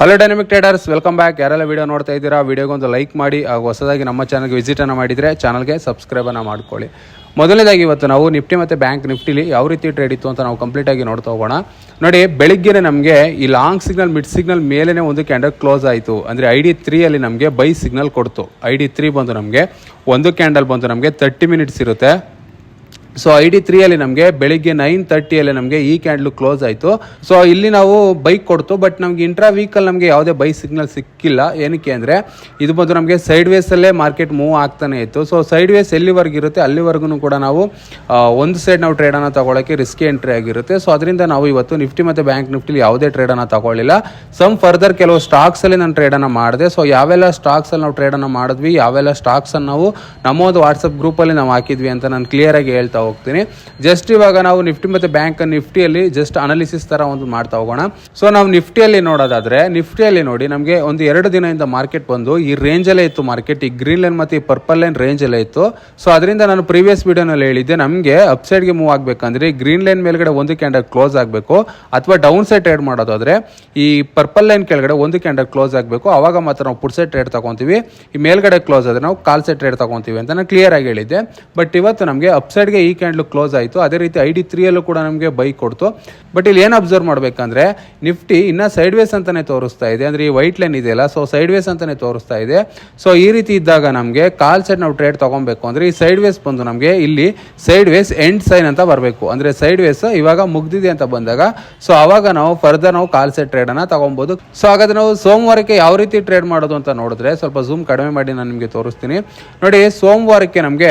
Hello dynamic traders welcome back ಯಾರೆಲ್ಲ video ನೋಡ್ತಾ ಇದ್ದೀರಾ ವಿಡಿಯೋಗೆ ಒಂದು ಲೈಕ್ ಮಾಡಿ ಹಾಗೂ ಹೊಸದಾಗಿ ನಮ್ಮ ಚಾನಲ್ಗೆ ವಿಸಿಟನ್ನು ಮಾಡಿದರೆ ಚಾನಲ್ಗೆ ಸಬ್ಸ್ಕ್ರೈಬನ್ನು ಮಾಡ್ಕೊಳ್ಳಿ. ಮೊದಲನೇದಾಗಿ ಇವತ್ತು ನಾವು ನಿಫ್ಟಿ ಮತ್ತು ಬ್ಯಾಂಕ್ ನಿಫ್ಟಿಲಿ ಯಾವ ರೀತಿ ಟ್ರೇಡ್ ಇತ್ತು ಅಂತ ನಾವು ಕಂಪ್ಲೀಟಾಗಿ ನೋಡ್ತಾ ಹೋಗೋಣ. ನೋಡಿ, ಬೆಳಿಗ್ಗೆನೇ ನಮಗೆ ಈ ಲಾಂಗ್ ಸಿಗ್ನಲ್ ಮಿಡ್ ಸಿಗ್ನಲ್ ಮೇಲೇ ಒಂದು ಕ್ಯಾಂಡಲ್ ಕ್ಲೋಸ್ ಆಯಿತು. ಅಂದರೆ ಐ ಡಿ ತ್ರೀಯಲ್ಲಿ ನಮಗೆ ಬೈ ಸಿಗ್ನಲ್ ಕೊಡ್ತು. ಐ ಡಿ ತ್ರೀ ಬಂದು ನಮಗೆ ಒಂದು ಕ್ಯಾಂಡಲ್ ಬಂದು ನಮಗೆ ತರ್ಟಿ ಮಿನಿಟ್ಸ್ ಇರುತ್ತೆ. ಸೊ ಐ ಡಿ ತ್ರೀಯಲ್ಲಿ ನಮಗೆ ಬೆಳಿಗ್ಗೆ ನೈನ್ ತರ್ಟಿಯಲ್ಲಿ ನಮಗೆ ಈ ಕ್ಯಾಂಡ್ಲು ಕ್ಲೋಸ್ ಆಯಿತು. ಸೊ ಇಲ್ಲಿ ನಾವು ಬೈಕ್ ಕೊಡ್ತು ಬಟ್ ನಮಗೆ ಇಂಟ್ರಾ ವೀಕಲ್ಲಿ ನಮಗೆ ಯಾವುದೇ ಬೈಕ್ ಸಿಗ್ನಲ್ ಸಿಕ್ಕಿಲ್ಲ. ಏನಕ್ಕೆ ಅಂದರೆ, ಇದು ಬಂದು ನಮಗೆ ಸೈಡ್ ವೇಸಲ್ಲೇ ಮಾರ್ಕೆಟ್ ಮೂವ್ ಆಗ್ತಾನೆ ಇತ್ತು. ಸೊ ಸೈಡ್ ವೇಸ್ ಎಲ್ಲಿವರೆಗೂ ಇರುತ್ತೆ, ಅಲ್ಲಿವರೆಗೂ ಕೂಡ ನಾವು ಒಂದು ಸೈಡ್ ನಾವು ಟ್ರೇಡನ್ನು ತಗೊಳ್ಳೋಕ್ಕೆ ರಿಸ್ಕಿ ಎಂಟ್ರಿ ಆಗಿರುತ್ತೆ. ಸೊ ಅದರಿಂದ ನಾವು ಇವತ್ತು ನಿಫ್ಟಿ ಮತ್ತು ಬ್ಯಾಂಕ್ ನಿಫ್ಟಿಲಿ ಯಾವುದೇ ಟ್ರೇಡನ್ನು ತಗೊಳ್ಳಿಲ್ಲ. ಸಮ್ ಫರ್ದರ್ ಕೆಲವು ಸ್ಟಾಕ್ಸಲ್ಲಿ ನಾನು ಟ್ರೇಡನ್ನು ಮಾಡಿದೆ. ಸೊ ಯಾವೆಲ್ಲ ಸ್ಟಾಕ್ಸಲ್ಲಿ ನಾವು ಟ್ರೇಡನ್ನು ಮಾಡಿದ್ವಿ, ಯಾವೆಲ್ಲ ಸ್ಟಾಕ್ಸನ್ನು ನಾವು ನಮ್ಮ ಒಂದು ವಾಟ್ಸಪ್ ಗ್ರೂಪಲ್ಲಿ ನಾವು ಹಾಕಿದ್ವಿ ಅಂತ ನಾನು ಕ್ಲಿಯರಾಗಿ ಹೇಳ್ತಾ ಹೋಗ್ತೀನಿ. ಜಸ್ಟ್ ಇವಾಗ ನಾವು ನಿಫ್ಟಿ ಮತ್ತು ಬ್ಯಾಂಕ್ ನಿಫ್ಟಿಯಲ್ಲಿ ಜಸ್ಟ್ ಅನಾಲಿಸಿಸ್ ಥರ ಒಂದು ಮಾಡ್ತಾ ಹೋಗೋಣ. ಸೊ ನಾವು ನಿಫ್ಟಿಯಲ್ಲಿ ನೋಡೋದಾದ್ರೆ ನಿಫ್ಟಿಯಲ್ಲಿ ನೋಡಿ ನಮಗೆ ಒಂದು ಎರಡು ದಿನದಿಂದ ಮಾರ್ಕೆಟ್ ಬಂದು ಈ ರೇಂಜಲ್ಲೇ ಇತ್ತು ಮಾರ್ಕೆಟ್ ಈ ಗ್ರೀನ್ ಲೈನ್ ಮತ್ತು ಈ ಪರ್ಪಲ್ ಲೈನ್ ರೇಂಜಲ್ಲೇ ಇತ್ತು. ಸೊ ಅದರಿಂದ ನಾನು ಪ್ರೀವಿಯಸ್ ವಿಡಿಯೋನಲ್ಲಿ ಹೇಳಿದ್ದೆ, ನಮಗೆ ಅಪ್ಸೈಡ್ಗೆ ಮೂವ್ ಆಗಬೇಕಂದ್ರೆ ಗ್ರೀನ್ ಲೈನ್ ಮೇಲ್ಗಡೆ ಒಂದು ಕ್ಯಾಂಡಲ್ ಕ್ಲೋಸ್ ಆಗಬೇಕು, ಅಥವಾ ಡೌನ್ ಸೈಡ್ ಟ್ರೇಡ್ ಮಾಡೋದಾದ್ರೆ ಈ ಪರ್ಪಲ್ ಲೈನ್ ಕೆಳಗಡೆ ಒಂದು ಕ್ಯಾಂಡಲ್ ಕ್ಲೋಸ್ ಆಗಬೇಕು, ಅವಾಗ ಮಾತ್ರ ನಾವು ಪುಡ್ ಸೈಡ್ ಟ್ರೇಡ್ ತಗೊಂತೀವಿ. ಈ ಮೇಲ್ಗಡೆ ಕ್ಲೋಸ್ ಆದರೆ ನಾವು ಕಾಲ್ ಸೈಡ್ ಟ್ರೇಡ್ ತಗೊಂತೀವಿ ಅಂತ ನಾನು ಕ್ಲಿಯರ್ ಆಗಿ ಹೇಳಿದ್ದೆ. ಬಟ್ ಇವತ್ತು ನಮಗೆ ಅಪ್ಸೈಡ್ಗೆ ಕ್ಯಾಂಡಲ್ ಕ್ಲೋಸ್ ಆಯಿತು. ಅದೇ ರೀತಿ ಐ ಡಿ ತ್ರೀಯಲ್ಲೂ ಕೂಡ ನಮಗೆ ಬೈ ಕೊಡ್ತು. ಬಟ್ ಇಲ್ಲಿ ಏನು ಅಬ್ಸರ್ವ್ ಮಾಡಬೇಕಂದ್ರೆ ನಿಫ್ಟಿ ಇನ್ನೂ ಸೈಡ್ ವೇಸ್ ಅಂತಲೇ ತೋರಿಸ್ತಾ ಇದೆ. ಅಂದರೆ ಈ ವೈಟ್ ಲೈನ್ ಇದೆಯಲ್ಲ ಸೊ ಸೈಡ್ ವೇಸ್ ಅಂತಲೇ ತೋರಿಸ್ತಾ ಇದೆ. ಸೊ ಈ ರೀತಿ ಇದ್ದಾಗ ನಮಗೆ ಕಾಲ್ ಸೈಡ್ ನಾವು ಟ್ರೇಡ್ ತಗೊಬೇಕು. ಅಂದರೆ ಈ ಸೈಡ್ ವೇಸ್ ಬಂದು ನಮಗೆ ಇಲ್ಲಿ ಸೈಡ್ ವೇಸ್ ಎಂಡ್ ಸೈನ್ ಅಂತ ಬರಬೇಕು. ಅಂದರೆ ಸೈಡ್ ವೇಸ್ ಇವಾಗ ಮುಗ್ದಿದೆ ಅಂತ ಬಂದಾಗ ಸೊ ಆವಾಗ ನಾವು ಫರ್ದರ್ ನಾವು ಕಾಲ್ ಸೈಡ್ ಟ್ರೇಡ್ ಅನ್ನ ತಗೊಬಹುದು ಸೊ ಹಾಗಾದ್ರೆ ನಾವು ಸೋಮವಾರಕ್ಕೆ ಯಾವ ರೀತಿ ಟ್ರೇಡ್ ಮಾಡೋದು ಅಂತ ನೋಡಿದ್ರೆ, ಸ್ವಲ್ಪ ಝೂಮ್ ಕಡಿಮೆ ಮಾಡಿ ನಾನು ನಿಮಗೆ ತೋರಿಸ್ತೀನಿ. ನೋಡಿ, ಸೋಮವಾರಕ್ಕೆ ನಮಗೆ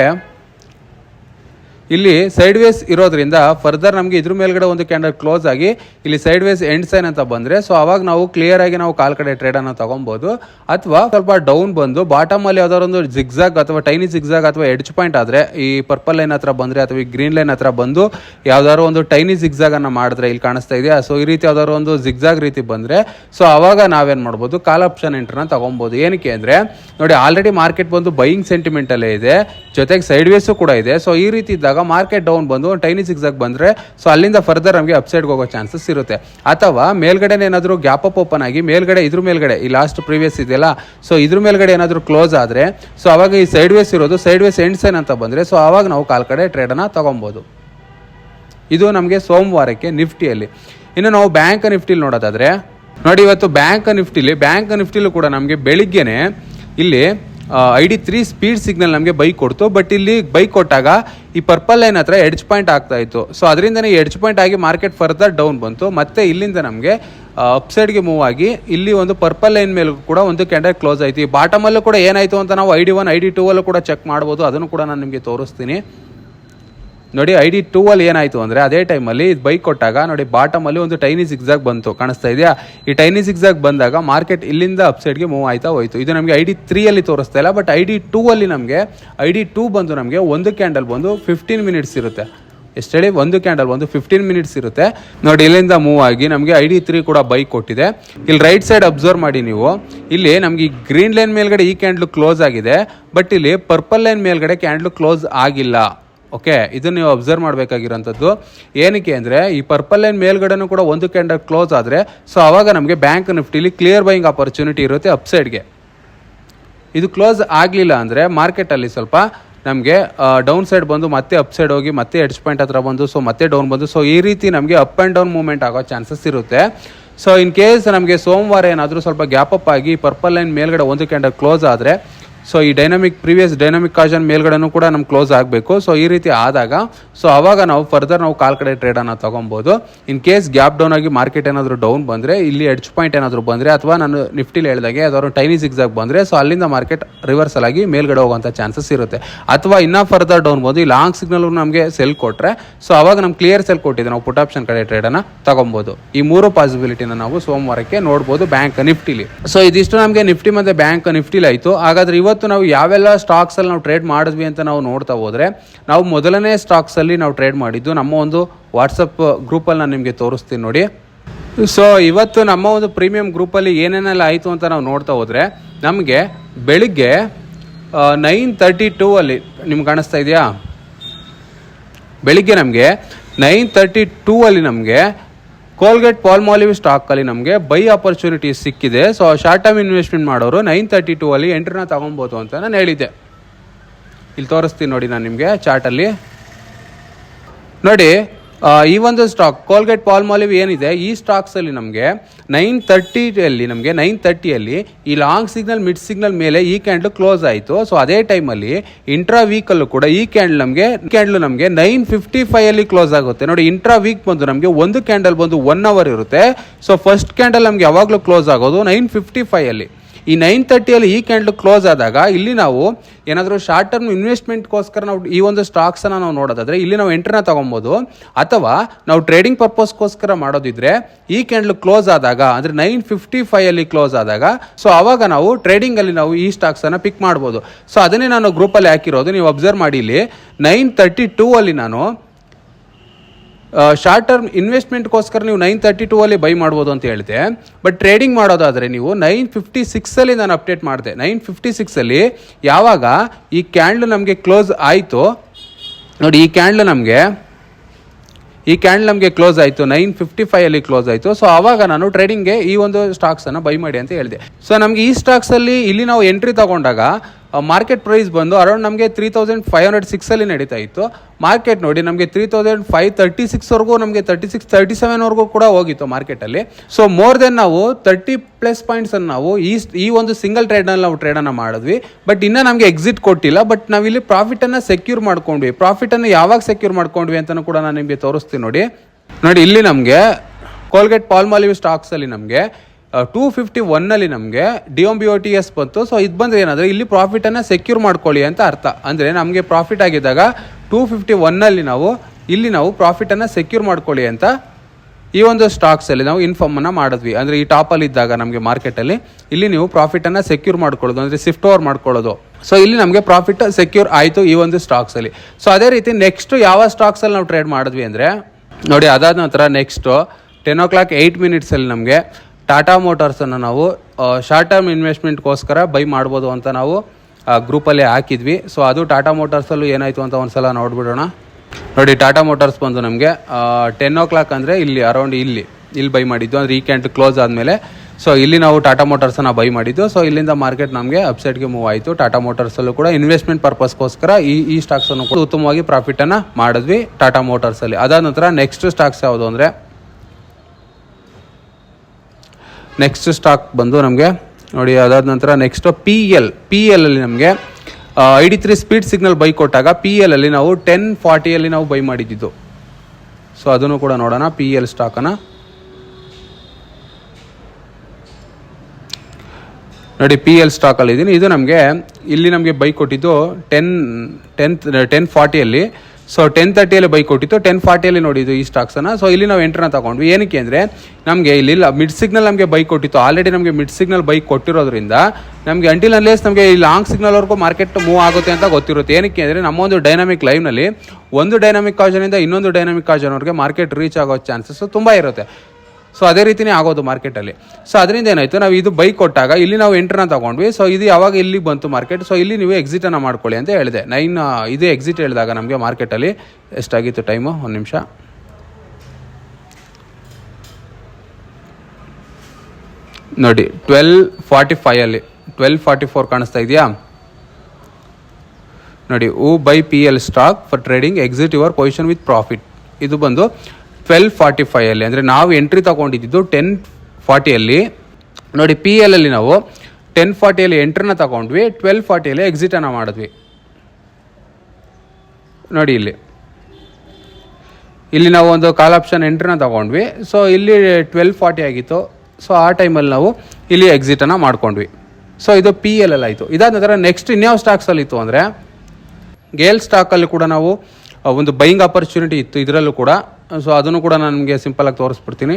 ಇಲ್ಲಿ ಸೈಡ್ ವೇಸ್ ಇರೋದ್ರಿಂದ ಫರ್ದರ್ ನಮಗೆ ಇದ್ರ ಮೇಲ್ಗಡೆ ಒಂದು ಕ್ಯಾಂಡಲ್ ಕ್ಲೋಸ್ ಆಗಿ ಇಲ್ಲಿ ಸೈಡ್ ವೇಸ್ ಎಂಡ್ ಸೈನ್ ಅಂತ ಬಂದ್ರೆ ಸೊ ಅವಾಗ ನಾವು ಕ್ಲಿಯರ್ ಆಗಿ ನಾವು ಕಾಲ್ ಕಡೆ ಟ್ರೇಡ್ ಅನ್ನು ತಗೊಬಹುದು ಅಥವಾ ಸ್ವಲ್ಪ ಡೌನ್ ಬಂದು ಬಾಟಮ್ ಅಲ್ಲಿ ಯಾವ್ದಾದ್ರು ಒಂದು ಜಿಗ್ಜಾಗ್ ಅಥವಾ ಟೈನಿ ಜಿಗ್ಜಾಗ್ ಅಥವಾ ಎಡ್ಜ್ ಪಾಯಿಂಟ್ ಆದ್ರೆ, ಈ ಪರ್ಪಲ್ ಲೈನ್ ಹತ್ರ ಬಂದ್ರೆ ಅಥವಾ ಈ ಗ್ರೀನ್ ಲೈನ್ ಹತ್ರ ಬಂದು ಯಾವ್ದಾದ್ರು ಒಂದು ಟೈನಿ ಜಿಗ್ಝಾಗ್ ಅನ್ನ ಮಾಡಿದ್ರೆ ಇಲ್ಲಿ ಕಾಣಿಸ್ತಾ ಇದೆಯಾ? ಸೊ ಈ ರೀತಿ ಯಾವ್ದಾದ್ರು ಒಂದು ಜಿಗ್ಜಾಗ್ ರೀತಿ ಬಂದ್ರೆ ಸೊ ಅವಾಗ ನಾವೇನ್ ಮಾಡ್ಬೋದು? ಕಾಲ್ ಆಪ್ಷನ್ ಎಂಟ್ರನ್ನ ತಗೊಬಹುದು ಏನಕ್ಕೆ ಅಂದ್ರೆ, ನೋಡಿ ಆಲ್ರೆಡಿ ಮಾರ್ಕೆಟ್ ಬಂದು ಬೈಯಿಂಗ್ ಸೆಂಟಿಮೆಂಟ್ ಅಲ್ಲೇ ಇದೆ, ಜೊತೆಗೆ ಸೈಡ್ ವೇಸು ಕೂಡ ಇದೆ. ಸೊ ಈ ರೀತಿ ಇದ್ದಾಗ ಮಾರ್ಕೆಟ್ ಡೌನ್ ಬಂದು, ಒಂದು ಟೈನಿ ಸಿಕ್ಸಾಗ್ ಬಂದ್ರೆ ಸೊ ಅಲ್ಲಿಂದ ಫರ್ದರ್ ನಮಗೆ ಅಪ್ಸೈಡ್ಗೆ ಹೋಗೋ ಚಾನ್ಸಸ್ ಇರುತ್ತೆ. ಅಥವಾ ಮೇಲ್ಗಡೆ ಏನಾದರೂ ಗ್ಯಾಪ್ ಅಪ್ ಓಪನ್ ಆಗಿ, ಮೇಲ್ಗಡೆ, ಇದ್ರ ಮೇಲ್ಗಡೆ, ಈ ಲಾಸ್ಟ್ ಪ್ರೀವಿಯಸ್ ಇದೆಯಲ್ಲ ಸೊ ಇದ್ರ ಮೇಲ್ಗಡೆ ಏನಾದರೂ ಕ್ಲೋಸ್ ಆದ್ರೆ ಸೊ ಅವಾಗ ಈ ಸೈಡ್ ವೇಸ್ ಇರೋದು ಸೈಡ್ ವೇಸ್ ಎಂಡ್ ಸೈನ್ ಅಂತ ಬಂದ್ರೆ ಸೊ ಅವಾಗ ನಾವು ಕಾಲ್ ಕಡೆ ಟ್ರೇಡನ್ನು ತಗೊಬೋದು. ಇದು ನಮಗೆ ಸೋಮವಾರಕ್ಕೆ ನಿಫ್ಟಿಯಲ್ಲಿ. ಇನ್ನು ನಾವು ಬ್ಯಾಂಕ್ ನಿಫ್ಟಿಲಿ ನೋಡೋದಾದ್ರೆ, ನೋಡಿ ಇವತ್ತು ಬ್ಯಾಂಕ್ ನಿಫ್ಟಿಲಿ ಬ್ಯಾಂಕ್ ನಿಫ್ಟಿಲೂ ಕೂಡ ನಮಗೆ ಬೆಳಿಗ್ಗೆನೆ ಇಲ್ಲಿ I D three speed signal ನಮಗೆ ಬೈಕ್ ಕೊಡ್ತು, ಬಟ್ ಇಲ್ಲಿ ಬೈಕ್ ಕೊಟ್ಟಾಗ ಈ ಪರ್ಪಲ್ ಲೈನ್ ಹತ್ರ ಎಡ್ಜ್ ಪಾಯಿಂಟ್ ಆಗ್ತಾ ಇತ್ತು. ಸೊ ಅದರಿಂದನೇ ಎಡ್ಜ್ ಪಾಯಿಂಟ್ ಆಗಿ ಮಾರ್ಕೆಟ್ ಫರ್ದರ್ ಡೌನ್ ಬಂತು. ಮತ್ತೆ ಇಲ್ಲಿಂದ ನಮಗೆ ಅಪ್ಸೈಡ್ಗೆ ಮೂವ್ ಆಗಿ ಇಲ್ಲಿ ಒಂದು ಪರ್ಪಲ್ ಲೈನ್ ಮೇಲೂ ಕೂಡ ಒಂದು ಕ್ಯಾಂಡಲ್ ಕ್ಲೋಸ್ ಆಯ್ತು. ಈ ಬಾಟಮಲ್ಲೂ ಕೂಡ ಏನಾಯಿತು ಅಂತ ನಾವು I D one I D two ಅಲ್ಲೂ ಕೂಡ ಚೆಕ್ ಮಾಡ್ಬೋದು. ಅದನ್ನು ಕೂಡ ನಾನು ನಿಮಗೆ ತೋರಿಸ್ತೀನಿ. ನೋಡಿ ಐ ಡಿ ಟೂ ಅಲ್ಲಿ ಏನಾಯ್ತು ಅಂದ್ರೆ, ಅದೇ ಟೈಮಲ್ಲಿ ಬೈಕ್ ಕೊಟ್ಟಾಗ, ನೋಡಿ ಬಾಟಮ್ ಅಲ್ಲಿ ಒಂದು ಟೈನಿ ಸಿಕ್ಸಾಗ್ ಬಂತು. ಕಾಣಿಸ್ತಾ ಇದೆಯಾ? ಈ ಟೈನಿ ಸಿಕ್ಸಾಗ್ ಬಂದಾಗ ಮಾರ್ಕೆಟ್ ಇಲ್ಲಿಂದ ಅಪ್ಸೈಡ್ಗೆ ಮೂವ್ ಆಯ್ತಾ ಹೋಯ್ತು. ಇದು ನಮಗೆ ಐ ಡಿ ತ್ರೀ ಅಲ್ಲಿ ತೋರಿಸ್ತಾ ಇಲ್ಲ ಬಟ್ ಐ ಡಿ ಟೂ ಅಲ್ಲಿ ನಮಗೆ ಐ ಡಿ ಟೂ ಬಂದು ನಮಗೆ ಒಂದು ಕ್ಯಾಂಡಲ್ ಬಂದು ಫಿಫ್ಟೀನ್ ಮಿನಿಟ್ಸ್ ಇರುತ್ತೆ. ಎಷ್ಟು ಹೇಳಿ? ಒಂದು ಕ್ಯಾಂಡಲ್ ಒಂದು ಫಿಫ್ಟೀನ್ ಮಿನಿಟ್ಸ್ ಇರುತ್ತೆ. ನೋಡಿ, ಇಲ್ಲಿಂದ ಮೂವ್ ಆಗಿ ನಮಗೆ ಐ ಡಿ ತ್ರೀ ಕೂಡ ಬೈಕ್ ಕೊಟ್ಟಿದೆ. ಇಲ್ಲಿ ರೈಟ್ ಸೈಡ್ ಅಬ್ಸರ್ವ್ ಮಾಡಿ ನೀವು. ಇಲ್ಲಿ ನಮಗೆ ಈ ಗ್ರೀನ್ ಲೈನ್ ಮೇಲ್ಗಡೆ ಈ ಕ್ಯಾಂಡ್ಲು ಕ್ಲೋಸ್ ಆಗಿದೆ ಬಟ್ ಇಲ್ಲಿ ಪರ್ಪಲ್ ಲೈನ್ ಮೇಲ್ಗಡೆ ಕ್ಯಾಂಡ್ಲು ಕ್ಲೋಸ್ ಆಗಿಲ್ಲ. ಓಕೆ, ಇದನ್ನು ನೀವು ಅಬ್ಸರ್ವ್ ಮಾಡಬೇಕಾಗಿರೋಂಥದ್ದು. ಏನಕ್ಕೆ ಅಂದರೆ, ಈ ಪರ್ಪಲ್ ಲೈನ್ ಮೇಲ್ಗಡೆನೂ ಕೂಡ ಒಂದು ಕ್ಯಾಂಡಲ್ ಕ್ಲೋಸ್ ಆದರೆ ಸೊ ಆವಾಗ ನಮಗೆ ಬ್ಯಾಂಕ್ ನಿಫ್ಟಿಲಿ ಕ್ಲಿಯರ್ ಬೈಯಿಂಗ್ ಅಪರ್ಚುನಿಟಿ ಇರುತ್ತೆ ಅಪ್ಸೈಡ್ಗೆ ಇದು ಕ್ಲೋಸ್ ಆಗಲಿಲ್ಲ ಅಂದರೆ ಮಾರ್ಕೆಟಲ್ಲಿ ಸ್ವಲ್ಪ ನಮಗೆ ಡೌನ್ ಸೈಡ್ ಬಂದು ಮತ್ತೆ ಅಪ್ ಸೈಡ್ ಹೋಗಿ, ಮತ್ತೆ ಎಡ್ಜ್ ಪಾಯಿಂಟ್ ಹತ್ರ ಬಂದು ಸೊ ಮತ್ತೆ ಡೌನ್ ಬಂದು ಸೊ ಈ ರೀತಿ ನಮಗೆ ಅಪ್ ಆ್ಯಂಡ್ ಡೌನ್ ಮೂವ್ಮೆಂಟ್ ಆಗೋ ಚಾನ್ಸಸ್ ಇರುತ್ತೆ. ಸೊ ಇನ್ ಕೇಸ್ ನಮಗೆ ಸೋಮವಾರ ಏನಾದರೂ ಸ್ವಲ್ಪ ಗ್ಯಾಪ್ ಅಪ್ ಆಗಿ ಪರ್ಪಲ್ ಲೈನ್ ಮೇಲ್ಗಡೆ ಒಂದು ಕ್ಯಾಂಡಲ್ ಕ್ಲೋಸ್ ಆದರೆ ಸೊ ಈ ಡೈನಾಮಿಕ್ ಪ್ರೀವಿಯಸ್ ಡೈನಾಮಿಕ್ ಕಾಜನ್ ಮೇಲ್ಗಡೆನೂ ಕೂಡ ನಮ್ಗೆ ಕ್ಲೋಸ್ ಆಗಬೇಕು. ಸೊ ಈ ರೀತಿ ಆದಾಗ ಸೊ ಅವಾಗ ನಾವು ಫರ್ದರ್ ನಾವು ಕಾಲ್ ಕಡೆ ಟ್ರೇಡನ್ನು ತೊಗೊಬೋದು. ಇನ್ ಕೇಸ್ ಗ್ಯಾಪ್ ಡೌನ್ ಆಗಿ ಮಾರ್ಕೆಟ್ ಏನಾದರೂ ಡೌನ್ ಬಂದರೆ, ಇಲ್ಲಿ ಎಡ್ಜ್ ಪಾಯಿಂಟ್ ಏನಾದರೂ ಬಂದರೆ, ಅಥವಾ ನಾನು ನಿಫ್ಟಿಲಿ ಹೇಳಿದಾಗೆ ಯಾವ್ದಾದ್ರು ಟೈನಿ ಎಕ್ಸಾಕ್ ಬಂದರೆ ಸೊ ಅಲ್ಲಿಂದ ಮಾರ್ಕೆಟ್ ರಿವರ್ಸಲ್ ಆಗಿ ಮೇಲ್ಗಡೆ ಹೋಗುವಂಥ ಚಾನ್ಸಸ್ ಇರುತ್ತೆ. ಅಥವಾ ಇನ್ನೂ ಫರ್ದರ್ ಡೌನ್ ಬಂದು, ಈ ಲಾಂಗ್ ಸಿಗ್ನಲ್ ನಮಗೆ ಸೆಲ್ ಕೊಟ್ಟರೆ ಸೊ ಅವಾಗ ನಮ್ಗೆ ಕ್ಲಿಯರ್ ಸೆಲ್ ಕೊಟ್ಟಿದ್ದೆ ನಾವು ಪುಟ್ ಆಪ್ಷನ್ ಕಡೆ ಟ್ರೇಡನ್ನು ತಗೊಬೋದು. ಈ ಮೂರು ಪಾಸಿಬಿಲಿಟಿನ ನಾವು ಸೋಮವಾರಕ್ಕೆ ನೋಡ್ಬೋದು ಬ್ಯಾಂಕ್ ನಿಫ್ಟಿಲಿ ಸೊ ಇದಿಷ್ಟು ನಮಗೆ ನಿಫ್ಟಿ ಮತ್ತು ಬ್ಯಾಂಕ್ ನಿಫ್ಟಿಲಿ ಆಯಿತು. ಹಾಗಾದ್ರೆ ಇವತ್ತು ನಾವು ಯಾವೆಲ್ಲ ಸ್ಟಾಕ್ಸಲ್ಲಿ ನಾವು ಟ್ರೇಡ್ ಮಾಡಿದ್ವಿ ಅಂತ ನಾವು ನೋಡ್ತಾ ಹೋದರೆ, ನಾವು ಮೊದಲನೇ ಸ್ಟಾಕ್ಸಲ್ಲಿ ನಾವು ಟ್ರೇಡ್ ಮಾಡಿದ್ದು ನಮ್ಮ ಒಂದು ವಾಟ್ಸಪ್ ಗ್ರೂಪಲ್ಲಿ ನಾನು ನಿಮಗೆ ತೋರಿಸ್ತೀನಿ ನೋಡಿ. ಸೊ ಇವತ್ತು ನಮ್ಮ ಒಂದು ಪ್ರೀಮಿಯಂ ಗ್ರೂಪಲ್ಲಿ ಏನೇನೆಲ್ಲ ಆಯಿತು ಅಂತ ನಾವು ನೋಡ್ತಾ ಹೋದರೆ, ನಮಗೆ ಬೆಳಿಗ್ಗೆ ನೈನ್ ತರ್ಟಿ ಟೂ ಅಲ್ಲಿ, ನಿಮ್ಗೆ ಕಾಣಿಸ್ತಾ ಇದೆಯಾ? ಬೆಳಿಗ್ಗೆ ನಮಗೆ ನೈನ್ ತರ್ಟಿ ಟೂ ಅಲ್ಲಿ ನಮಗೆ ಕೋಲ್ಗೇಟ್ ಪಾಲ್ಮಾಲಿವ್ ಸ್ಟಾಕಲ್ಲಿ ನಮಗೆ ಬೈ ಆಪರ್ಚುನಿಟಿ ಸಿಕ್ಕಿದೆ. ಸೊ ಶಾರ್ಟ್ ಟರ್ಮ್ ಇನ್ವೆಸ್ಟ್ಮೆಂಟ್ ಮಾಡೋರು ನೈನ್ ತರ್ಟಿ ಟೂ ಅಲ್ಲಿ ಎಂಟ್ರನ್ನ ತಗೊಬೋದು ಅಂತ ನಾನು ಹೇಳಿದ್ದೆ. ಇಲ್ಲಿ ತೋರಿಸ್ತೀನಿ ನೋಡಿ ನಾನು ನಿಮಗೆ ಚಾರ್ಟಲ್ಲಿ ನೋಡಿ ಈ ಒಂದು ಸ್ಟಾಕ್ ಕೋಲ್ಗೇಟ್ ಪಾಲ್ಮಾಲಿವ್ ಏನಿದೆ, ಈ ಸ್ಟಾಕ್ಸಲ್ಲಿ ನಮಗೆ ನೈನ್ ತರ್ಟಿಯಲ್ಲಿ ನಮಗೆ ನೈನ್ ತರ್ಟಿಯಲ್ಲಿ ಈ ಲಾಂಗ್ ಸಿಗ್ನಲ್ ಮಿಡ್ ಸಿಗ್ನಲ್ ಮೇಲೆ ಈ ಕ್ಯಾಂಡ್ಲು ಕ್ಲೋಸ್ ಆಯಿತು. ಸೊ ಅದೇ ಟೈಮಲ್ಲಿ ಇಂಟ್ರಾ ವೀಕಲ್ಲೂ ಕೂಡ ಈ ಕ್ಯಾಂಡಲ್ ನಮಗೆ ಕ್ಯಾಂಡ್ಲು ನಮಗೆ ನೈನ್ ಫಿಫ್ಟಿ ಫೈವಲ್ಲಿ ಕ್ಲೋಸ್ ಆಗುತ್ತೆ. ನೋಡಿ ಇಂಟ್ರಾ ವೀಕ್ ಬಂದು ನಮಗೆ ಒಂದು ಕ್ಯಾಂಡಲ್ ಬಂದು ಒನ್ ಅವರ್ ಇರುತ್ತೆ. ಸೊ ಫಸ್ಟ್ ಕ್ಯಾಂಡಲ್ ನಮಗೆ ಯಾವಾಗಲೂ ಕ್ಲೋಸ್ ಆಗೋದು ನೈನ್ ಫಿಫ್ಟಿ ಫೈವಲ್ಲಿ ಈ ನೈನ್ ತರ್ಟಿಯಲ್ಲಿ ಈ ಕ್ಯಾಂಡಲ್ ಕ್ಲೋಸ್ ಆದಾಗ ಇಲ್ಲಿ ನಾವು ಏನಾದರೂ ಶಾರ್ಟ್ ಟರ್ಮ್ ಇನ್ವೆಸ್ಟ್ಮೆಂಟ್ಗೋಸ್ಕರ ನಾವು ಈ ಒಂದು ಸ್ಟಾಕ್ಸನ್ನು ನಾವು ನೋಡೋದಾದರೆ ಇಲ್ಲಿ ನಾವು ಎಂಟ್ರನ್ನ ತೊಗೊಬೋದು. ಅಥವಾ ನಾವು ಟ್ರೇಡಿಂಗ್ ಪರ್ಪಸ್ಗೋಸ್ಕರ ಮಾಡೋದಿದ್ರೆ ಈ ಕ್ಯಾಂಡಲ್ ಕ್ಲೋಸ್ ಆದಾಗ, ಅಂದರೆ ನೈನ್ ಫಿಫ್ಟಿ ಫೈವಲ್ಲಿ ಕ್ಲೋಸ್ ಆದಾಗ, ಸೊ ಆವಾಗ ನಾವು ಟ್ರೇಡಿಂಗಲ್ಲಿ ನಾವು ಈ ಸ್ಟಾಕ್ಸನ್ನು ಪಿಕ್ ಮಾಡ್ಬೋದು. ಸೊ ಅದನ್ನೇ ನಾನು ಗ್ರೂಪಲ್ಲಿ ಹಾಕಿರೋದು, ನೀವು ಅಬ್ಸರ್ವ್ ಮಾಡಿ ಇಲ್ಲಿ. ನೈನ್ ತರ್ಟಿ ಟೂ ಅಲ್ಲಿ ನಾನು ಶಾರ್ಟ್ ಟರ್ಮ್ ಇನ್ವೆಸ್ಟ್ಮೆಂಟ್ಗೋಸ್ಕರ ನೀವು ನೈನ್ ತರ್ಟಿ ಟೂ ಅಲ್ಲಿ ಬೈ ಮಾಡ್ಬೋದು ಅಂತ ಹೇಳಿದೆ. ಬಟ್ ಟ್ರೇಡಿಂಗ್ ಮಾಡೋದಾದರೆ ನೀವು ನೈನ್ ಫಿಫ್ಟಿ ಸಿಕ್ಸಲ್ಲಿ ನಾನು ಅಪ್ಡೇಟ್ ಮಾಡಿದೆ. ನೈನ್ ಫಿಫ್ಟಿ ಸಿಕ್ಸಲ್ಲಿ ಯಾವಾಗ ಈ ಕ್ಯಾಂಡ್ಲ್ ನಮಗೆ ಕ್ಲೋಸ್ ಆಯಿತು? ನೋಡಿ, ಈ ಕ್ಯಾಂಡ್ಲ್ ನಮಗೆ, ಈ ಕ್ಯಾಂಡಲ್ ನಮಗೆ ಕ್ಲೋಸ್ ಆಯಿತು. ನೈನ್ ಫಿಫ್ಟಿ ಫೈವಲ್ಲಿ ಕ್ಲೋಸ್ ಆಯಿತು. ಸೊ ಆವಾಗ ನಾನು ಟ್ರೇಡಿಂಗ್ಗೆ ಈ ಒಂದು ಸ್ಟಾಕ್ಸನ್ನು ಬೈ ಮಾಡಿ ಅಂತ ಹೇಳಿದೆ. ಸೊ ನಮಗೆ ಈ ಸ್ಟಾಕ್ಸಲ್ಲಿ ಇಲ್ಲಿ ನಾವು ಎಂಟ್ರಿ ತಗೊಂಡಾಗ ಮಾರ್ಕೆಟ್ ಪ್ರೈಸ್ ಬಂದು ಅರೌಂಡ್ ನಮಗೆ ತ್ರೀ ತೌಸಂಡ್ ಫೈವ್ ಹಂಡ್ರೆಡ್ ಸಿಕ್ಸಲ್ಲಿ ನಡೀತಾ ಇತ್ತು. ಮಾರ್ಕೆಟ್ ನೋಡಿ ನಮಗೆ ತ್ರೀ ತೌಸಂಡ್ ಫೈವ್ ತರ್ಟಿ ಸಿಕ್ಸ್ವರೆಗೂ ನಮಗೆ ತರ್ಟಿ ಸಿಕ್ಸ್ ತರ್ಟಿ ಸೆವೆನ್ವರೆಗೂ ಕೂಡ ಹೋಗಿತ್ತು ಮಾರ್ಕೆಟಲ್ಲಿ. ಸೊ ಮೋರ್ ದೆನ್ ನಾವು ತರ್ಟಿ ಪ್ಲಸ್ ಪಾಯಿಂಟ್ಸನ್ನು ನಾವು ಈ ಈ ಒಂದು ಸಿಂಗಲ್ ಟ್ರೇಡ್ನಲ್ಲಿ ನಾವು ಟ್ರೇಡನ್ನು ಮಾಡಿದ್ವಿ. ಬಟ್ ಇನ್ನೂ ನಮಗೆ ಎಕ್ಸಿಟ್ ಕೊಟ್ಟಿಲ್ಲ. ಬಟ್ ನಾವಿಲ್ಲಿ ಪ್ರಾಫಿಟನ್ನು ಸೆಕ್ಯೂರ್ ಮಾಡ್ಕೊಂಡ್ವಿ. ಪ್ರಾಫಿಟನ್ನು ಯಾವಾಗ ಸೆಕ್ಯೂರ್ ಮಾಡ್ಕೊಂಡ್ವಿ ಅಂತಲೂ ಕೂಡ ನಾನು ನಿಮಗೆ ತೋರಿಸ್ತೀನಿ ನೋಡಿ. ನೋಡಿ, ಇಲ್ಲಿ ನಮಗೆ ಕೋಲ್ಗೇಟ್ ಪಾಲ್ಮಾಲಿವ್ ಸ್ಟಾಕ್ಸಲ್ಲಿ ನಮಗೆ ಟೂ ಫಿಫ್ಟಿ ಒನ್ನಲ್ಲಿ ನಮಗೆ D M B O T S ಬಂತು. ಸೊ ಇದು ಬಂದರೆ ಏನಾದರೆ ಇಲ್ಲಿ ಪ್ರಾಫಿಟನ್ನು ಸೆಕ್ಯೂರ್ ಮಾಡ್ಕೊಳ್ಳಿ ಅಂತ ಅರ್ಥ. ಅಂದರೆ ನಮಗೆ ಪ್ರಾಫಿಟ್ ಆಗಿದ್ದಾಗ ಟೂ ಫಿಫ್ಟಿ ಒನ್ನಲ್ಲಿ ನಾವು ಇಲ್ಲಿ ನಾವು ಪ್ರಾಫಿಟನ್ನು ಸೆಕ್ಯೂರ್ ಮಾಡ್ಕೊಳ್ಳಿ ಅಂತ ಈ ಒಂದು ಸ್ಟಾಕ್ಸಲ್ಲಿ ನಾವು ಇನ್ಫಾರ್ಮನ್ನು ಮಾಡಿದ್ವಿ. ಅಂದರೆ ಈ ಟಾಪಲ್ಲಿ ಇದ್ದಾಗ ನಮಗೆ ಮಾರ್ಕೆಟಲ್ಲಿ ಇಲ್ಲಿ ನೀವು ಪ್ರಾಫಿಟನ್ನು ಸೆಕ್ಯೂರ್ ಮಾಡ್ಕೊಳ್ಳೋದು, ಅಂದರೆ ಶಿಫ್ಟ್ ಓವರ್ ಮಾಡ್ಕೊಳ್ಳೋದು. ಸೊ ಇಲ್ಲಿ ನಮಗೆ ಪ್ರಾಫಿಟ್ ಸೆಕ್ಯೂರ್ ಆಯಿತು ಈ ಒಂದು ಸ್ಟಾಕ್ಸಲ್ಲಿ ಸೊ ಅದೇ ರೀತಿ ನೆಕ್ಸ್ಟ್ ಯಾವ ಸ್ಟಾಕ್ಸಲ್ಲಿ ನಾವು ಟ್ರೇಡ್ ಮಾಡಿದ್ವಿ ಅಂದರೆ, ನೋಡಿ ಅದಾದ ನಂತರ next ten o'clock eight ಮಿನಿಟ್ಸಲ್ಲಿ ನಮಗೆ ಟಾಟಾ ಮೋಟಾರ್ಸನ್ನು ನಾವು ಶಾರ್ಟ್ ಟರ್ಮ್ ಇನ್ವೆಸ್ಟ್ಮೆಂಟ್ಗೋಸ್ಕರ ಬೈ ಮಾಡ್ಬೋದು ಅಂತ ನಾವು ಗ್ರೂಪಲ್ಲಿ ಹಾಕಿದ್ವಿ. ಸೊ ಅದು ಟಾಟಾ ಮೋಟಾರ್ಸಲ್ಲೂ ಏನಾಯಿತು ಅಂತ ಒಂದು ಸಲ ನೋಡ್ಬಿಡೋಣ. ನೋಡಿ, ಟಾಟಾ ಮೋಟಾರ್ಸ್ ಬಂದು ನಮಗೆ ಟೆನ್ ಓ ಕ್ಲಾಕ್ ಅಂದರೆ ಇಲ್ಲಿ ಅರೌಂಡ್ ಇಲ್ಲಿ ಇಲ್ಲಿ ಬೈ ಮಾಡಿದ್ದು. ಅಂದರೆ ಈ ಕ್ಯಾಂಟ್ ಕ್ಲೋಸ್ ಆದಮೇಲೆ. ಸೊ ಇಲ್ಲಿ ನಾವು ಟಾಟಾ ಮೋಟಾರ್ಸನ್ನು ಬೈ ಮಾಡಿದ್ದು. ಸೊ ಇಲ್ಲಿಂದ ಮಾರ್ಕೆಟ್ ನಮಗೆ ಅಪ್ಸೈಡ್ಗೆ ಮೂವ್ ಆಯಿತು. ಟಾಟಾ ಮೋಟಾರ್ಸಲ್ಲೂ ಕೂಡ ಇನ್ವೆಸ್ಟ್ಮೆಂಟ್ ಪರ್ಪಸ್ಗೋಸ್ಕರ ಈ ಈ ಸ್ಟಾಕ್ಸನ್ನು ಕೂಡ ಉತ್ತಮವಾಗಿ ಪ್ರಾಫಿಟನ್ನು ಮಾಡಿದ್ವಿ ಟಾಟಾ ಮೋಟಾರ್ಸಲ್ಲಿ ಅದಾದ ನಂತರ ನೆಕ್ಸ್ಟ್ ಸ್ಟಾಕ್ಸ್ ಯಾವುದು ಅಂದರೆ ನೆಕ್ಸ್ಟ್ ಸ್ಟಾಕ್ ಬಂದು ನಮಗೆ, ನೋಡಿ, ಅದಾದ ನಂತರ next P L P L ಅಲ್ಲಿ ನಮಗೆ I D three speed signal buy ಕೊಟ್ಟಾಗ ಪಿ ಎಲ್ ಅಲ್ಲಿ ನಾವು ಟೆನ್ ಫಾರ್ಟಿಯಲ್ಲಿ ನಾವು ಬೈ ಮಾಡಿದ್ದು. ಸೊ ಅದನ್ನು ಕೂಡ ನೋಡೋಣ ಪಿ ಎಲ್ ಸ್ಟಾಕನ್ನು ನೋಡಿ ಪಿ ಎಲ್ ಸ್ಟಾಕಲ್ಲಿ ಇದ್ದೀನಿ ಇದು ನಮಗೆ, ಇಲ್ಲಿ ನಮಗೆ ಬೈಕ್ ಕೊಟ್ಟಿದ್ದು ಟೆನ್ ಟೆನ್ ಟೆನ್ ಫಾರ್ಟಿಯಲ್ಲಿ ಸೊ ಟೆನ್ ತರ್ಟಿಯಲ್ಲಿ ಬೈಕ್ ಕೊಟ್ಟಿತ್ತು ಟೆನ್ ಫಾರ್ಟಿಯಲ್ಲಿ ನೋಡಿದ್ದು ಈ ಸ್ಟಾಕ್ಸನ್ನು ಸೊ ಇಲ್ಲಿ ನಾವು ಎಂಟ್ರನ್ನ ತಗೊಂಡ್ವಿ. ಏನಕ್ಕೆ ಅಂದರೆ, ನಮಗೆ ಇಲ್ಲಿ ಮಿಡ್ ಸಿಗ್ನಲ್ ನಮಗೆ ಬೈಕ್ ಕೊಟ್ಟಿತ್ತು ಆಲ್ರೆಡಿ ನಮಗೆ ಮಿಡ್ ಸಿಗ್ನಲ್ ಬೈಕ್ ಕೊಟ್ಟಿರೋದ್ರಿಂದ ನಮಗೆ ಅಂಟಿಲ್ ಅನ್ಲೇಸ್ ನಮಗೆ ಈ ಲಾಂಗ್ ಸಿಗ್ನಲ್ವರೆಗೂ ಮಾರ್ಕೆಟ್ ಮೂವ್ ಆಗುತ್ತೆ ಅಂತ ಗೊತ್ತಿರುತ್ತೆ. ಏನಕ್ಕೆ ಅಂದರೆ, ನಮ್ಮ ಒಂದು ಡೈನಾಮಿಕ್ ಲೈವ್ನಲ್ಲಿ ಒಂದು ಡೈನಾಮಿಕ್ ಕಾಜನಿಂದ ಇನ್ನೊಂದು ಡೈನಾಮಿಕ್ ಕಾಜನ್ವರೆಗೆ ಮಾರ್ಕೆಟ್ ರೀಚ್ ಆಗೋ ಚಾನ್ಸಸ್ ತುಂಬ ಇರುತ್ತೆ. ಸೊ ಅದೇ ರೀತಿನೇ ಆಗೋದು ಮಾರ್ಕೆಟಲ್ಲಿ ಸೊ ಅದರಿಂದ ಏನಾಯಿತು? ನಾವು ಇದು ಬೈಕ್ ಕೊಟ್ಟಾಗ ಇಲ್ಲಿ ನಾವು ಎಂಟ್ರನ್ನ ತಗೊಂಡ್ವಿ. ಸೊ ಇದು ಯಾವಾಗ ಇಲ್ಲಿ ಬಂತು ಮಾರ್ಕೆಟ್ ಸೊ ಇಲ್ಲಿ ನೀವು ಎಕ್ಸಿಟನ್ನು ಮಾಡ್ಕೊಳ್ಳಿ ಅಂತ ಹೇಳಿದೆ. ನೈನ್ ಇದು ಎಕ್ಸಿಟ್ ಹೇಳಿದಾಗ ನಮಗೆ ಮಾರ್ಕೆಟಲ್ಲಿ ಎಷ್ಟಾಗಿತ್ತು ಟೈಮು ಒಂದು ನಿಮಿಷ. ನೋಡಿ ಟ್ವೆಲ್ ಫಾರ್ಟಿ ಫೈಯಲ್ಲಿ ಟ್ವೆಲ್ ಫಾರ್ಟಿ ಫೋರ್ ಕಾಣಿಸ್ತಾ ಇದೆಯಾ? ನೋಡಿ who buy P L stock for trading exit your position with profit ಇದು ಬಂದು ಟ್ವೆಲ್ ಫಾರ್ಟಿ ಫೈಯಲ್ಲಿ ಅಂದರೆ ನಾವು ಎಂಟ್ರಿ ತಗೊಂಡಿದ್ದು ಟೆನ್ ಫಾರ್ಟಿಯಲ್ಲಿ ನೋಡಿ ಪಿ ಎಲಲ್ಲಿ ನಾವು ಟೆನ್ ಫಾರ್ಟಿಯಲ್ಲಿ ಎಂಟ್ರನ್ನ ತಗೊಂಡ್ವಿ ಟ್ವೆಲ್ ಫಾರ್ಟಿಯಲ್ಲಿ ಎಕ್ಸಿಟನ್ನು ಮಾಡಿದ್ವಿ. ನೋಡಿ ಇಲ್ಲಿ. ಇಲ್ಲಿ ನಾವು ಒಂದು ಕಾಲ್ ಆಪ್ಷನ್ ಎಂಟ್ರನ್ನ ತಗೊಂಡ್ವಿ. ಸೊ ಇಲ್ಲಿ ಟ್ವೆಲ್ ಫಾರ್ಟಿ ಆಗಿತ್ತು. ಸೊ ಆ ಟೈಮಲ್ಲಿ ನಾವು ಇಲ್ಲಿ ಎಕ್ಸಿಟನ್ನು ಮಾಡ್ಕೊಂಡ್ವಿ. ಸೊ ಇದು ಪಿ ಎಲ್ ಎಲ್ ಆಯಿತು. ಇದಾದ ನಂತರ ನೆಕ್ಸ್ಟ್ ಇನ್ಯಾವ ಸ್ಟಾಕ್ಸಲ್ಲಿ ಇತ್ತು ಅಂದರೆ ಗೇಲ್ ಸ್ಟಾಕಲ್ಲಿ ಕೂಡ ನಾವು ಒಂದು ಬೈಯಿಂಗ್ ಆಪರ್ಚುನಿಟಿ ಇತ್ತು ಇದರಲ್ಲೂ ಕೂಡ. ಸೊ ಅದನ್ನು ಕೂಡ ನಾನು ನಿಮಗೆ ಸಿಂಪಲಾಗಿ ತೋರಿಸ್ಬಿಡ್ತೀನಿ.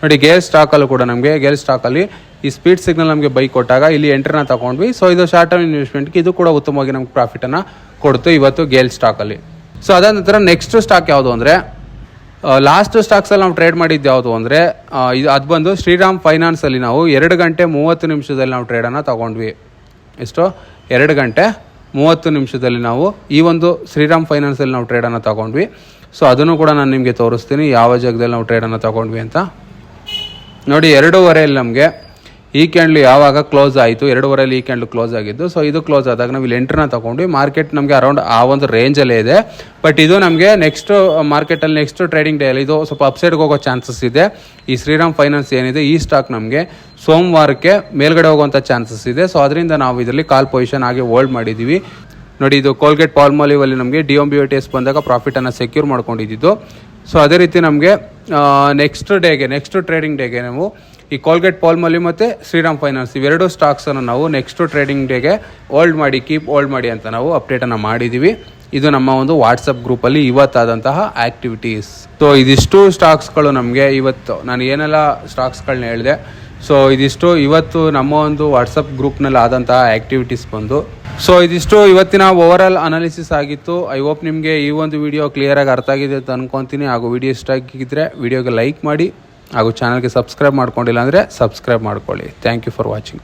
ನೋಡಿ, ಗೇರ್ ಸ್ಟಾಕಲ್ಲಿ ಕೂಡ ನಮಗೆ, ಗೇರ್ ಸ್ಟಾಕಲ್ಲಿ ಈ ಸ್ಪೀಡ್ ಸಿಗ್ನಲ್ ನಮಗೆ ಬೈಕ್ ಕೊಟ್ಟಾಗ ಇಲ್ಲಿ ಎಂಟ್ರನ್ನ ತಗೊಂಡ್ವಿ. ಸೊ ಇದು ಶಾರ್ಟ್ ಟರ್ಮ್ ಇನ್ವೆಸ್ಟ್ಮೆಂಟ್ಗೆ ಇದು ಕೂಡ ಉತ್ತಮವಾಗಿ ನಮ್ಗೆ ಪ್ರಾಫಿಟನ್ನು ಕೊಡ್ತು ಇವತ್ತು ಗೇಲ್ ಸ್ಟಾಕಲ್ಲಿ ಸೊ ಅದಾದ ನಂತರ ನೆಕ್ಸ್ಟ್ ಸ್ಟಾಕ್ ಯಾವುದು ಅಂದರೆ ಲಾಸ್ಟ್ ಸ್ಟಾಕ್ಸಲ್ಲಿ ನಾವು ಟ್ರೇಡ್ ಮಾಡಿದ್ದು ಯಾವುದು ಅಂದರೆ ಇದು ಅದು ಬಂದು ಶ್ರೀರಾಮ್ ಫೈನಾನ್ಸಲ್ಲಿ ನಾವು ಎರಡು ಗಂಟೆ ಮೂವತ್ತು ನಿಮಿಷದಲ್ಲಿ ನಾವು ಟ್ರೇಡನ್ನು ತಗೊಂಡ್ವಿ. ಎಷ್ಟು? ಎರಡು ಗಂಟೆ ಮೂವತ್ತು ನಿಮಿಷದಲ್ಲಿ ನಾವು ಈ ಒಂದು ಶ್ರೀರಾಮ್ ಫೈನಾನ್ಸಲ್ಲಿ ನಾವು ಟ್ರೇಡನ್ನು ತಗೊಂಡ್ವಿ. ಸೊ ಅದನ್ನು ಕೂಡ ನಾನು ನಿಮಗೆ ತೋರಿಸ್ತೀನಿ. ಯಾವ ಜಾಗದಲ್ಲಿ ನಾವು ಟ್ರೇಡನ್ನು ತಗೊಂಡ್ವಿ ಅಂತ. ನೋಡಿ ಎರಡೂವರೆಯಲ್ಲಿ ನಮಗೆ ಈ ಕ್ಯಾಂಡ್ಲು ಯಾವಾಗ ಕ್ಲೋಸ್ ಆಯಿತು? ಎರಡೂವರೆಯಲ್ಲಿ ಈ ಕ್ಯಾಂಡ್ಲು ಕ್ಲೋಸ್ ಆಗಿದ್ದು ಸೊ ಇದು ಕ್ಲೋಸ್ ಆದಾಗ ನಾವು ಇಲ್ಲಿ ಎಂಟ್ರನ್ನ ತೊಗೊಂಡು ಮಾರ್ಕೆಟ್ ನಮಗೆ ಅರೌಂಡ್ ಆ ಒಂದು ರೇಂಜಲ್ಲೇ ಇದೆ. ಬಟ್ ಇದು ನಮಗೆ ನೆಕ್ಸ್ಟ್ ಮಾರ್ಕೆಟಲ್ಲಿ ನೆಕ್ಸ್ಟ್ ಟ್ರೇಡಿಂಗ್ ಡೇ ಅಲ್ಲಿ ಇದು ಸ್ವಲ್ಪ ಅಪ್ಸೈಡ್ಗೆ ಹೋಗೋ ಚಾನ್ಸಸ್ ಇದೆ. ಈ ಶ್ರೀರಾಮ್ ಫೈನಾನ್ಸ್ ಏನಿದೆ, ಈ ಸ್ಟಾಕ್ ನಮಗೆ ಸೋಮವಾರಕ್ಕೆ ಮೇಲ್ಗಡೆ ಹೋಗುವಂಥ ಚಾನ್ಸಸ್ ಇದೆ. ಸೊ ಅದರಿಂದ ನಾವು ಇದರಲ್ಲಿ ಕಾಲ್ ಪೊಸಿಷನ್ ಆಗಿ ಹೋಲ್ಡ್ ಮಾಡಿದ್ದೀವಿ ನೋಡಿ, ಇದು ಕೋಲ್ಗೇಟ್ ಪಾಲ್ಮಾಲಿವ್ ಅಲ್ಲಿ ನಮಗೆ D M B T S ಬಂದಾಗ ಪ್ರಾಫಿಟನ್ನು ಸೆಕ್ಯೂರ್ ಮಾಡ್ಕೊಂಡಿದ್ದು. ಸೊ ಅದೇ ರೀತಿ ನಮಗೆ ನೆಕ್ಸ್ಟ್ ಡೇಗೆ ನೆಕ್ಸ್ಟ್ ಟ್ರೇಡಿಂಗ್ ಡೇಗೆ ನಾವು ಈ ಕೋಲ್ಗೇಟ್ ಪಾಲ್ಮಾಲಿ ಮತ್ತು ಶ್ರೀರಾಮ್ ಫೈನಾನ್ಸ್ ಇವೆರಡು ಸ್ಟಾಕ್ಸನ್ನು ನಾವು ನೆಕ್ಸ್ಟು ಟ್ರೇಡಿಂಗ್ ಡೇಗೆ ಹೋಲ್ಡ್ ಮಾಡಿ ಕೀಪ್ ಹೋಲ್ಡ್ ಮಾಡಿ ಅಂತ ನಾವು ಅಪ್ಡೇಟನ್ನು ಮಾಡಿದ್ದೀವಿ ಇದು ನಮ್ಮ ಒಂದು ವಾಟ್ಸಪ್ ಗ್ರೂಪಲ್ಲಿ ಇವತ್ತಾದಂತಹ ಆ್ಯಕ್ಟಿವಿಟೀಸ್ ಸೊ ಇದಿಷ್ಟು ಸ್ಟಾಕ್ಸ್ಗಳು ನಮಗೆ ಇವತ್ತು, ನಾನು ಏನೆಲ್ಲ ಸ್ಟಾಕ್ಸ್ಗಳನ್ನ ಹೇಳಿದೆ. ಸೊ ಇದಿಷ್ಟು ಇವತ್ತು ನಮ್ಮ ಒಂದು ವಾಟ್ಸಪ್ ಗ್ರೂಪ್ನಲ್ಲಿ ಆದಂತಹ ಆ್ಯಕ್ಟಿವಿಟೀಸ್ ಬಂದು. ಸೊ ಇದಿಷ್ಟು ಇವತ್ತಿನ ಓವರ್ ಆಲ್ ಅನಾಲಿಸಿಸ್ ಆಗಿತ್ತು. ಐ ಹೋಪ್ ನಿಮಗೆ ಈ ಒಂದು ವಿಡಿಯೋ ಕ್ಲಿಯರಾಗಿ ಅರ್ಥ ಆಗಿದೆ ಅಂತ ಅನ್ಕೊತೀನಿ. ಹಾಗೂ ವಿಡಿಯೋ ಇಷ್ಟ ಆಗಿದ್ದರೆ ವಿಡಿಯೋಗೆ ಲೈಕ್ ಮಾಡಿ. ಹಾಗೂ ಚಾನಲ್ಗೆ ಸಬ್ಸ್ಕ್ರೈಬ್ ಮಾಡ್ಕೊಂಡಿಲ್ಲ ಅಂದರೆ ಸಬ್ಸ್ಕ್ರೈಬ್ ಮಾಡ್ಕೊಳ್ಳಿ. Thank you for watching